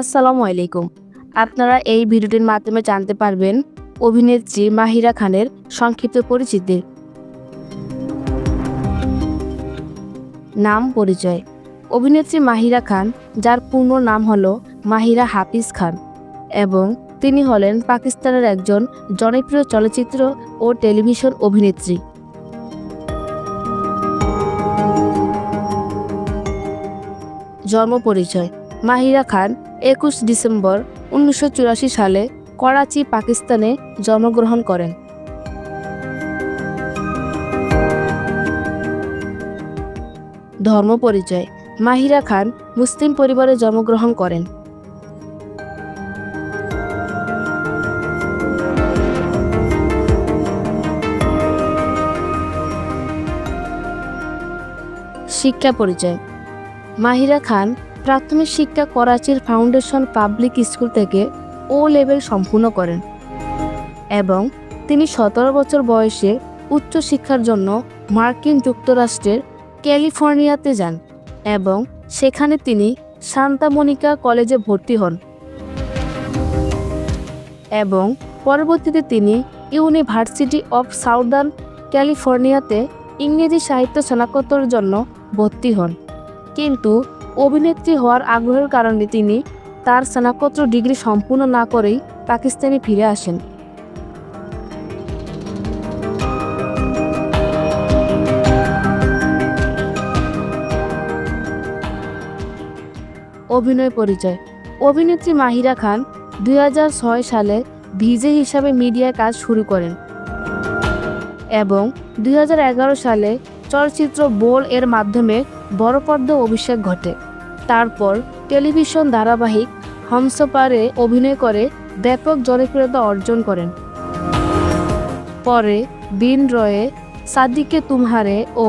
আসসালামু আলাইকুম। আপনারা এই ভিডিওটির মাধ্যমে জানতে পারবেন অভিনেত্রী মাহিরা খানের সংক্ষিপ্ত পরিচিতি নাম পরিচয়। অভিনেত্রী মাহিরা খান, যার পূর্ণ নাম হল মাহিরা হাফিজ খান এবং তিনি হলেন পাকিস্তানের একজন জনপ্রিয় চলচ্চিত্র ও টেলিভিশন অভিনেত্রী। জন্ম পরিচয়। মাহিরা খান একুশ ডিসেম্বর উনিশশো চুরাশি সালে করাচি, পাকিস্তানে জন্মগ্রহণ করেন। ধর্ম পরিচয়, মাহিরা খান মুসলিম পরিবারে জন্মগ্রহণ করেন। শিক্ষা পরিচয়, মাহিরা খান প্রাথমিক শিক্ষা করাচির ফাউন্ডেশন পাবলিক স্কুল থেকে ও লেভেল সম্পূর্ণ করেন এবং তিনি সতেরো বছর বয়সে উচ্চ শিক্ষার জন্য মার্কিন যুক্তরাষ্ট্রের ক্যালিফোর্নিয়াতে যান এবং সেখানে তিনি সান্তা মনিকা কলেজে ভর্তি হন এবং পরবর্তীতে তিনি ইউনিভার্সিটি অফ সাউদার্ন ক্যালিফোর্নিয়াতে ইংরেজি সাহিত্য স্নাতকোত্তরের জন্য ভর্তি হন। কিন্তু অভিনেত্রী হওয়ার আগ্রহের কারণে তিনি তার স্নাতকোত্তর ডিগ্রি সম্পূর্ণ না করেই পাকিস্তানে ফিরে আসেন। অভিনয় পরিচয়। অভিনেত্রী মাহিরা খান দুই হাজার ছয় সালে ভিজে হিসাবে মিডিয়ায় কাজ শুরু করেন এবং দুই হাজার এগারো সালে চলচ্চিত্র বোল এর মাধ্যমে বড় অভিষেক ঘটে। তারপর টেলিভিশন ধারাবাহিক হমসপারে অভিনয় করে ব্যাপক জনপ্রিয়তা অর্জন করেন। পরে বিন রয়ে সাদিকে তুমহারে ও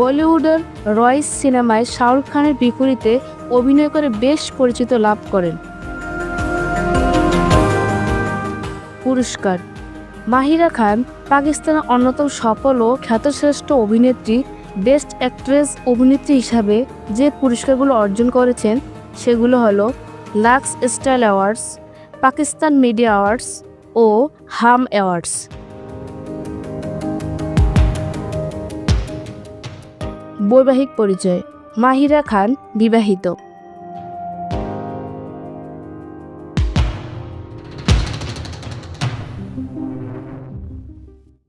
বলিউডের রয়েস সিনেমায় শাহরুখ খানের বিপরীতে অভিনয় করে বেশ পরিচিত লাভ করেন। পুরস্কার মাহিরা খান, পাকিস্তানের অন্যতম সফল ও খ্যাতশ্রেষ্ঠ অভিনেত্রী, বেস্ট অ্যাক্ট্রেস অভিনেত্রী হিসাবে যে পুরস্কারগুলো অর্জন করেছেন, সেগুলো হলো Lux Style Awards, Pakistan Media Awards ও হাম অ্যাওয়ার্ডস। বৈবাহিক পরিচয়, মাহিরা খান বিবাহিত।